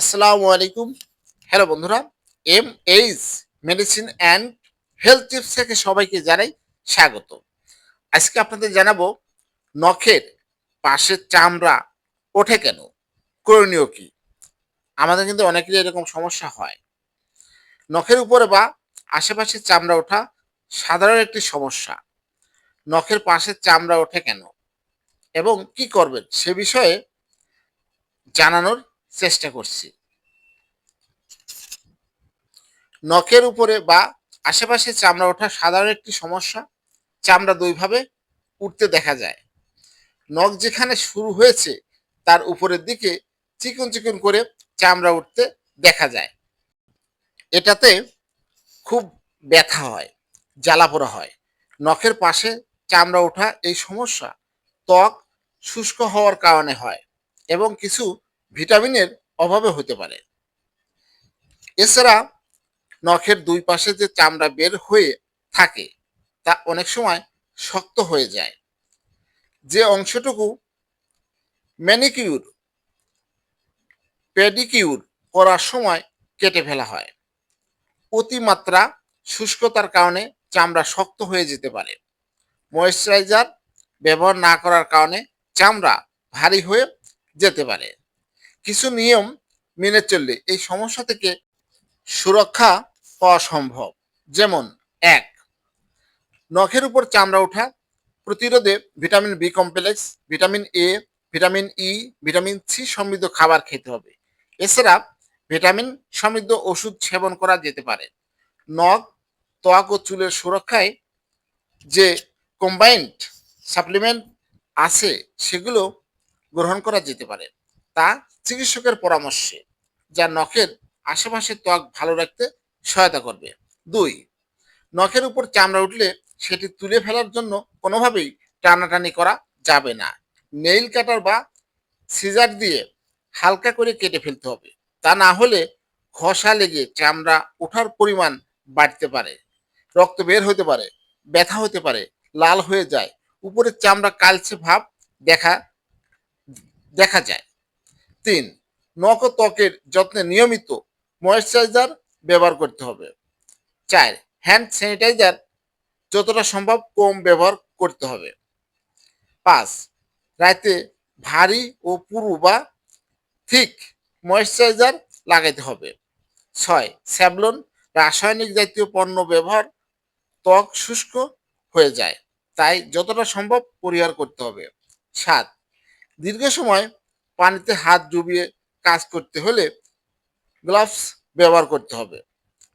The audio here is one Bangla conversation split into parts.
আসসালামু আলাইকুম। হ্যালো বন্ধুরা, M H medicine and health tips থেকে সবাইকে জানাই স্বাগত। আজকে আপনাদের জানাব, নখের পাশের চামড়া ওঠে কেন? করণীয় কি? আমাদের কিন্তু অনেকেরই এরকম সমস্যা হয়। নখের উপরে বা আশেপাশে চামড়া ওঠা সাধারণ একটি সমস্যা। নখের পাশের চামড়া ওঠে কেন? এবং কি করবেন সে বিষয়ে জানানোর চেষ্টা করছি। নখের উপরে বা আশেপাশে চামড়া ওঠা সাধারণ একটি সমস্যা। চামড়া দুইভাবে উঠতে দেখা যায়। নখ যেখানে শুরু হয়েছে, তার উপরের দিকে চিকন চিকন করে চামড়া উঠতে দেখা যায়। এটাতে খুব ব্যথা হয়, জ্বালা পোড়া হয়। নখের পাশে চামড়া ওঠা এই সমস্যা ত্বক শুষ্ক হওয়ার কারণে হয় এবং কিছু ভিটামিনের অভাবে হতে পারে। এছাড়া নখের দুই পাশে যে চামড়া বের হয়ে থাকে, তা অনেক সময় শক্ত হয়ে যায়। যে অংশটুকু ম্যানিকিউর, পেডিকিউর করার সময় কেটে ফেলা হয়। অতিমাত্রা শুষ্কতার কারণে চামড়া শক্ত হয়ে যেতে পারে। ময়েশ্চারাইজার ব্যবহার না করার কারণে চামড়া ভারী হয়ে যেতে পারে। কিছু নিয়ম মেনে চললে এই সমস্যা থেকে সুরক্ষা পাওয়া সম্ভব। যেমন, এক, নখের উপর চামড়া ওঠা, প্রতিরোধে vitamin B complex vitamin A vitamin E vitamin C সমৃদ্ধ খাবার খেতে হবে। এছাড়া ভিটামিন সমৃদ্ধ ওষুধ সেবন করা যেতে পারে। নখ, ত্বক ও চুলের সুরক্ষায় যে কম্বাইন্ড সাপ্লিমেন্ট আছে, সেগুলো গ্রহণ করা যেতে পারে। তা চিকিৎসকের পরামর্শে, যা নখের আশেপাশে ত্বক ভালো রাখতে সহায়তা করবে। দুই, নখের উপর চামড়া উঠলে সেটি তুলে ফেলার জন্য কোনোভাবেই টানাটানি করা যাবে না। নেইল কাটার বা সিজার দিয়ে হালকা করে কেটে ফেলতে হবে। তা না হলে ঘষা লেগে চামড়া ওঠার পরিমাণ বাড়তে পারে, রক্ত বের হতে পারে, ব্যথা হতে পারে, লাল হয়ে যায়, উপরের চামড়া কালচে ভাব দেখা দেখা যায়। তিন, নখ ত্বকের যত্নে নিয়মিত ময়েশ্চারাইজার ব্যবহার করতে হবে। চার হ্যান্ড স্যানিটাইজার যতটা সম্ভব কম ব্যবহার করতে হবে। পাঁচ রাতে ভারী ও পুরু বা ঠিক ময়েশ্চারাইজার লাগাইতে হবে। ছয় স্যাবলন রাসায়নিক জাতীয় পণ্য ব্যবহার ত্বক শুষ্ক হয়ে যায়, তাই যতটা সম্ভব পরিহার করতে হবে। সাত, দীর্ঘ সময় পানিতে হাত ডুবিয়ে কাজ করতে হলে গ্লাভস ব্যবহার করতে হবে।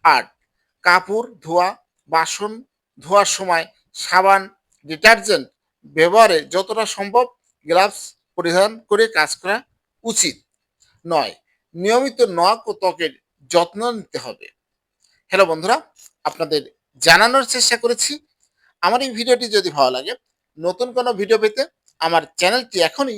আট, কাপড়, ধোয়া, বাসন ধোয়ার সময় সাবান, ডিটারজেন্ট ব্যবহারে যতটা সম্ভব গ্লাভস পরিধান করে কাজ করা উচিত। নয়, নিয়মিত নখ ও ত্বকের যত্ন নিতে হবে। হ্যালো বন্ধুরা, আপনাদের জানানোর চেষ্টা করেছি। আমার এই ভিডিওটি যদি ভালো লাগে, নতুন কোনো ভিডিও পেতে আমার চ্যানেলটি এখনই